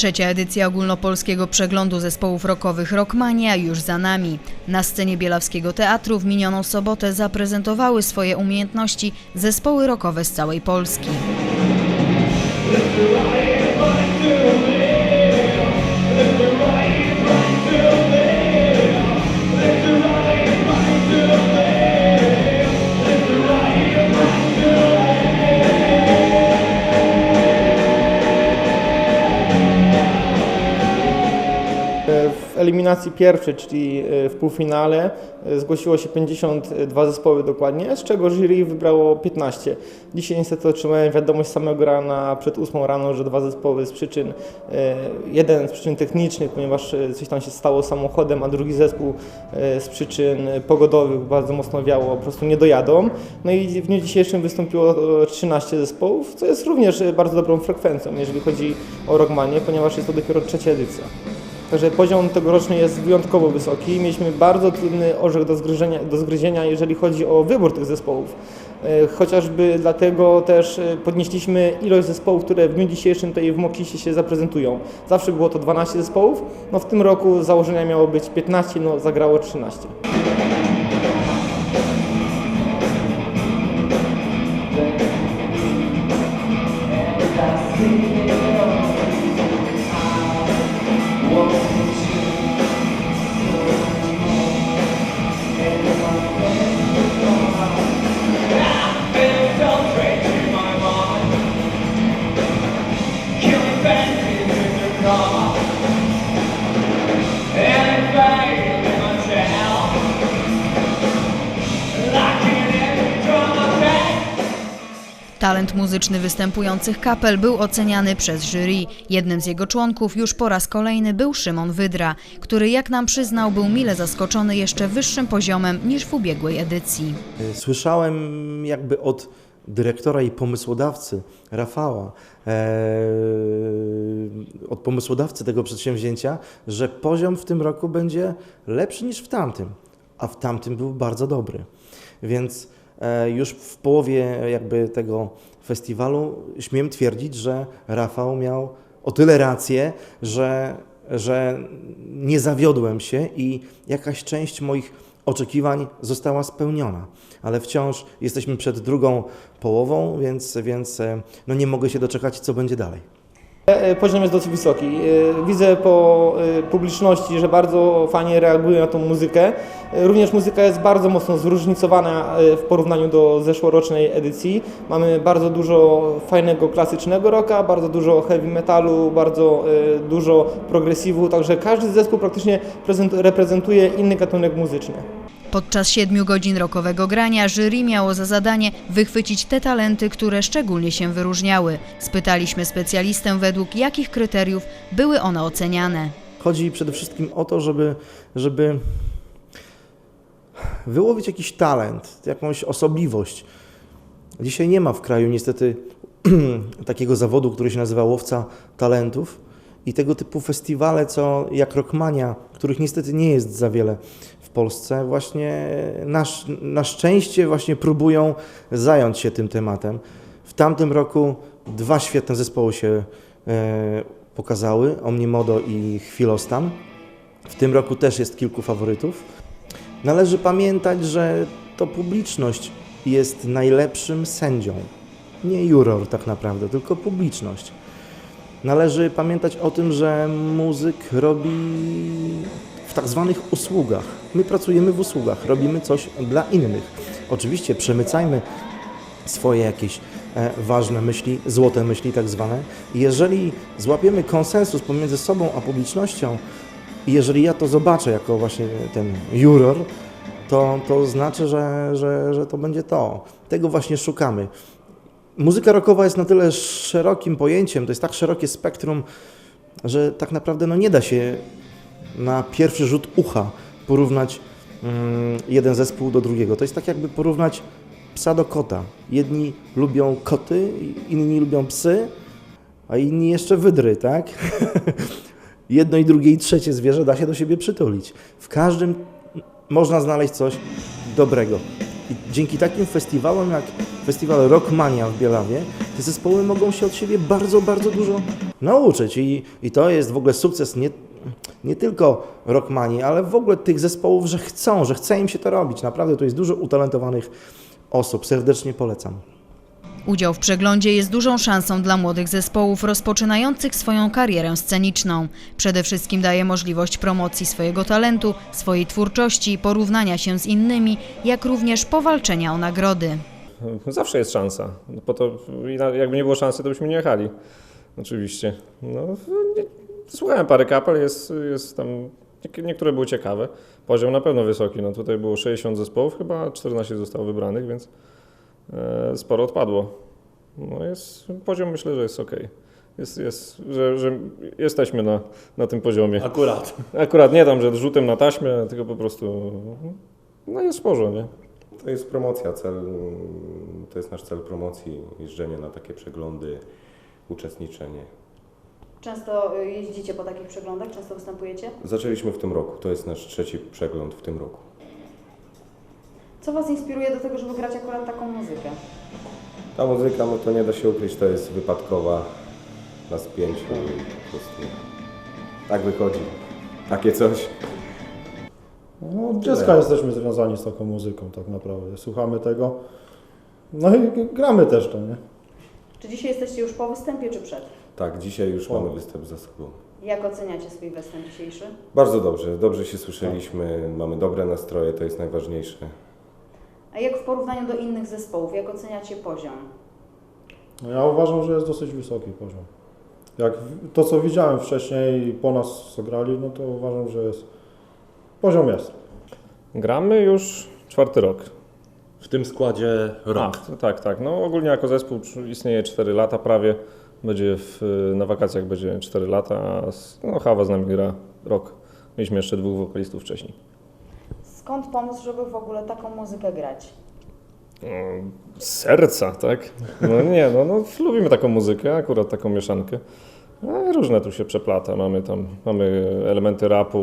Trzecia edycja ogólnopolskiego przeglądu zespołów rockowych Rockmania już za nami. Na scenie Bielawskiego Teatru w minioną sobotę zaprezentowały swoje umiejętności zespoły rockowe z całej Polski. Eliminacji pierwszej, czyli e, w półfinale, e, zgłosiło się 52 zespoły dokładnie, z czego jury wybrało 15. Dzisiaj niestety otrzymałem wiadomość samego rana, przed 8 rano, że dwa zespoły z przyczyn, e, jeden z przyczyn technicznych, ponieważ coś tam się stało samochodem, a drugi zespół z przyczyn pogodowych, bardzo mocno wiało, po prostu nie dojadą. No i w dniu dzisiejszym wystąpiło e, 13 zespołów, co jest również bardzo dobrą frekwencją, jeżeli chodzi o Rockmanie, ponieważ jest to dopiero trzecia edycja. Także poziom tegoroczny jest wyjątkowo wysoki. Mieliśmy bardzo trudny orzech do zgryzienia, do zgryzienia jeżeli chodzi o wybór tych zespołów. E, Chociażby dlatego też e, podnieśliśmy ilość zespołów, które w dniu dzisiejszym tutaj w Mokisie się zaprezentują. Zawsze było to 12 zespołów, no w tym roku założenia miało być 15, no zagrało 13. Talent muzyczny występujących kapel był oceniany przez jury. Jednym z jego członków już po raz kolejny był Szymon Wydra, który jak nam przyznał był mile zaskoczony jeszcze wyższym poziomem niż w ubiegłej edycji. Słyszałem jakby od dyrektora i pomysłodawcy Rafała, e, od pomysłodawcy tego przedsięwzięcia, że poziom w tym roku będzie lepszy niż w tamtym, a w tamtym był bardzo dobry. Więc już w połowie jakby tego festiwalu śmiem twierdzić, że Rafał miał o tyle rację, że, że nie zawiodłem się i jakaś część moich oczekiwań została spełniona, ale wciąż jesteśmy przed drugą połową, więc, więc e, no nie mogę się doczekać, co będzie dalej. E, Poziom jest dosyć wysoki. E, Widzę po e, publiczności, że bardzo fajnie reaguje na tą muzykę. E, Również muzyka jest bardzo mocno zróżnicowana e, w porównaniu do zeszłorocznej edycji. Mamy bardzo dużo fajnego klasycznego rocka, bardzo dużo heavy metalu, bardzo e, dużo progresivu, także każdy zespół praktycznie prezent- reprezentuje inny gatunek muzyczny. Podczas siedmiu godzin rokowego grania jury miało za zadanie wychwycić te talenty, które szczególnie się wyróżniały. Spytaliśmy specjalistę, według jakich kryteriów były one oceniane. Chodzi przede wszystkim o to, żeby, żeby wyłowić jakiś talent, jakąś osobliwość. Dzisiaj nie ma w kraju niestety takiego zawodu, który się nazywa łowca talentów i tego typu festiwale, co jak Rockmania, których niestety nie jest za wiele w Polsce, właśnie na, na szczęście właśnie próbują zająć się tym tematem. W tamtym roku dwa świetne zespoły się e, pokazały, Omnimodo i Chwilostan. W tym roku też jest kilku faworytów. Należy pamiętać, że to publiczność jest najlepszym sędzią. Nie juror tak naprawdę, tylko publiczność. Należy pamiętać o tym, że muzyk robi w tak zwanych usługach. My pracujemy w usługach, robimy coś dla innych. Oczywiście przemycajmy swoje jakieś e, ważne myśli, złote myśli tak zwane. Jeżeli złapiemy konsensus pomiędzy sobą a publicznością, jeżeli ja to zobaczę jako właśnie ten juror, to, to znaczy, że, że, że to będzie to. Tego właśnie szukamy. Muzyka rockowa jest na tyle szerokim pojęciem, to jest tak szerokie spektrum, że tak naprawdę no, nie da się na pierwszy rzut ucha porównać mm, jeden zespół do drugiego. To jest tak jakby porównać psa do kota. Jedni lubią koty, inni lubią psy, a inni jeszcze wydry, tak? Jedno i drugie i trzecie zwierzę da się do siebie przytulić. W każdym można znaleźć coś dobrego. I dzięki takim festiwalom jak festiwal Rockmania w Bielawie, te zespoły mogą się od siebie bardzo, bardzo dużo nauczyć. I, I to jest w ogóle sukces nie, nie tylko Rockmanii, ale w ogóle tych zespołów, że chcą, że chce im się to robić. Naprawdę tu jest dużo utalentowanych osób. Serdecznie polecam. Udział w przeglądzie jest dużą szansą dla młodych zespołów rozpoczynających swoją karierę sceniczną. Przede wszystkim daje możliwość promocji swojego talentu, swojej twórczości, porównania się z innymi, jak również powalczenia o nagrody. Zawsze jest szansa. Po to, jakby nie było szansy, to byśmy nie jechali. Oczywiście. No, słuchałem parę kapel, jest, jest tam, nie- niektóre były ciekawe. Poziom na pewno wysoki. No, tutaj było 60 zespołów, chyba 14 zostało wybranych, więc sporo odpadło. No, jest, poziom myślę, że jest ok. Jest, jest, że, że jesteśmy na, na tym poziomie. Akurat. Akurat nie tam, że rzutem na taśmę, tylko po prostu no jest porządku, nie? To jest promocja, cel, to jest nasz cel promocji, jeżdżenie na takie przeglądy, uczestniczenie. Często y, jeździcie po takich przeglądach? Często występujecie? Zaczęliśmy w tym roku, to jest nasz trzeci przegląd w tym roku. Co Was inspiruje do tego, żeby grać akurat taką muzykę? Ta muzyka, no to nie da się ukryć, to jest wypadkowa na spięciu i po prostu tak wychodzi. Takie coś. No, od dziecka jesteśmy związani z taką muzyką tak naprawdę. Słuchamy tego. No i gramy też to, nie? Czy dzisiaj jesteście już po występie, czy przed? Tak, dzisiaj już mamy występ za sobą. Jak oceniacie swój występ dzisiejszy? Bardzo dobrze, dobrze się słyszeliśmy, mamy dobre nastroje, to jest najważniejsze. A jak w porównaniu do innych zespołów, jak oceniacie poziom? No ja uważam, że jest dosyć wysoki poziom. Jak to, co widziałem wcześniej po nas, co grali, no to uważam, że jest... Poziom jest. Gramy już czwarty rok. W tym składzie rok. A, tak, tak. No ogólnie jako zespół istnieje 4 lata prawie. Będzie w, na wakacjach będzie 4 lata, a no, Hawa z nami gra rok. Mieliśmy jeszcze dwóch wokalistów wcześniej. Skąd pomysł, żeby w ogóle taką muzykę grać? Z serca, tak? No nie, no, no lubimy taką muzykę, akurat taką mieszankę. No, różne tu się przeplata. Mamy tam, mamy elementy rapu,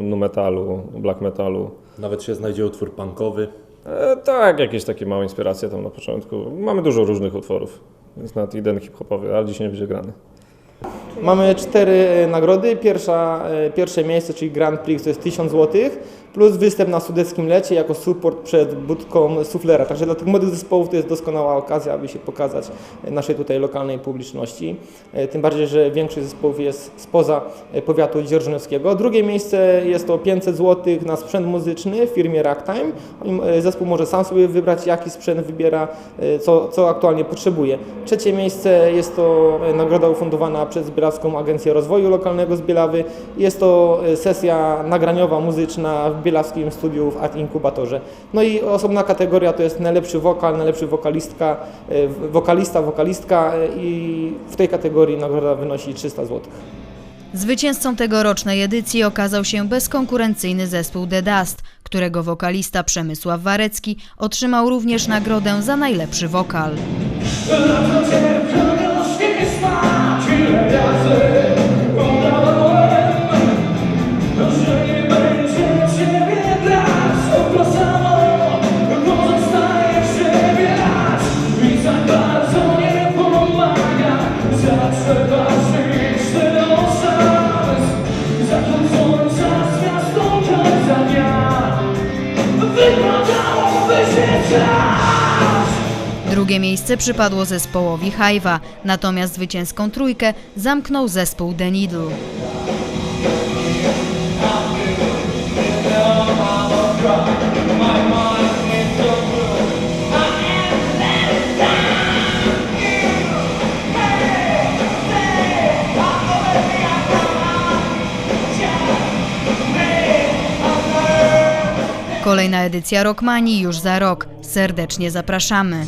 nu metalu, black metalu. Nawet się znajdzie utwór punkowy. E, tak, jakieś takie małe inspiracje tam na początku. Mamy dużo różnych utworów. Jest nawet jeden hip-hopowy, ale dzisiaj nie będzie grany. Mamy cztery e, nagrody. Pierwsza, e, pierwsze miejsce, czyli Grand Prix, to jest 1000 zł, plus występ na Sudeckim Lecie jako support przed budką Suflera. Także dla tych młodych zespołów to jest doskonała okazja, aby się pokazać e, naszej tutaj lokalnej publiczności. Tym bardziej, że większość zespołów jest spoza powiatu dzierżoniowskiego. Drugie miejsce jest to 500 zł na sprzęt muzyczny w firmie Ragtime. Zespół może sam sobie wybrać, jaki sprzęt wybiera, co, co aktualnie potrzebuje. Trzecie miejsce jest to nagroda ufundowana przez Bielawską Agencję Rozwoju Lokalnego z Bielawy. Jest to e, sesja nagraniowa muzyczna w Bielawskim Studiu w Art Inkubatorze. No i osobna kategoria to jest najlepszy wokal, najlepszy wokalistka, e, wokalista, wokalistka e, i w tej kategorii nagroda wynosi 300 zł. Zwycięzcą tegorocznej edycji okazał się bezkonkurencyjny zespół The Dust, którego wokalista Przemysław Warecki otrzymał również nagrodę za najlepszy wokal. Drugie miejsce przypadło zespołowi Hajwa, natomiast zwycięską trójkę zamknął zespół The Needle. Kolejna edycja Rockmanii już za rok. Serdecznie zapraszamy.